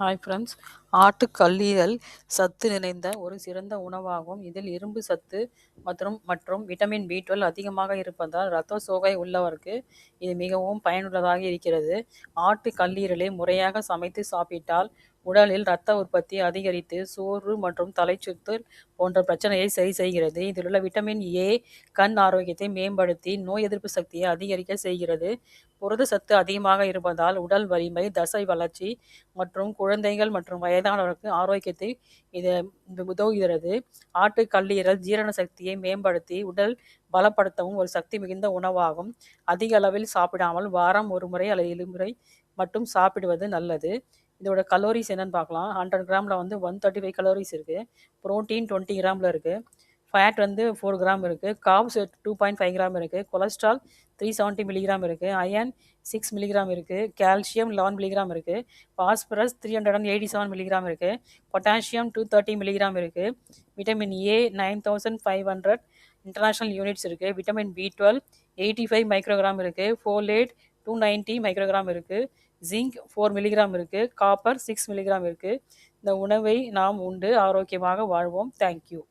Hi friends ஆட்டுக்கல்லீரல் சத்து நிறைந்த ஒரு சிறந்த உணவாகும். இதில் இரும்பு சத்து மற்றும் மற்றும் விட்டமின் பி டுவெல் அதிகமாக இருப்பதால் இரத்த சோகை உள்ளவருக்கு இது மிகவும் பயனுள்ளதாக இருக்கிறது. ஆட்டு கல்லீரலை முறையாக சமைத்து சாப்பிட்டால் உடலில் இரத்த உற்பத்தி அதிகரித்து சோர்வு மற்றும் தலைச்சுத்தல் போன்ற பிரச்சனையை சரி செய்கிறது. இதில் உள்ள விட்டமின் ஏ கண் ஆரோக்கியத்தை மேம்படுத்தி நோய் எதிர்ப்பு சக்தியை அதிகரிக்க செய்கிறது. புரத சத்து அதிகமாக இருப்பதால் உடல் வலிமை தசை வளர்ச்சி மற்றும் குழந்தைகள் மற்றும் வயதானவருக்கு ஆரோக்கியத்தை இது உதவுகிறது. ஆட்டு கல்லீரல் ஜீரண சக்தியை மேம்படுத்தி உடல் பலப்படுத்தவும் ஒரு சக்தி மிகுந்த உணவாகும். அதிக அளவில் சாப்பிடாமல் வாரம் ஒரு முறை அல்லது இருமுறை மட்டும் சாப்பிடுவது நல்லது. இதோட கலோரிஸ் என்னென்னு பார்க்கலாம். ஹண்ட்ரட் கிராமில் வந்து ஒன் தேர்ட்டி ஃபைவ் கலோரிஸ் இருக்குது ப்ரோட்டீன் டுவெண்ட்டி கிராமில் இருக்குது ஃபேட் வந்து ஃபோர் கிராம் இருக்குது carbs two point five gram இருக்குது கொலஸ்ட்ரால் த்ரீ செவன்ட்டி மில்லிகிராம் இருக்குது அயன் சிக்ஸ் மில்லிகிராம் இருக்குது கால்சியம் லெவன் மில்லிகிராம் இருக்குது phosphorus three hundred and eighty seven milligram இருக்குது பொட்டாசியம் டூ தேர்ட்டி மில்லிகிராம் இருக்குது vitamin A nine thousand five hundred international units இருக்குது vitamin B twelve eighty five microgram இருக்குது folate two ninety microgram இருக்குது zinc four milligram இருக்குது copper six milligram இருக்குது இந்த உணவை நாம் உண்டு ஆரோக்கியமாக வாழ்வோம். தேங்க்யூ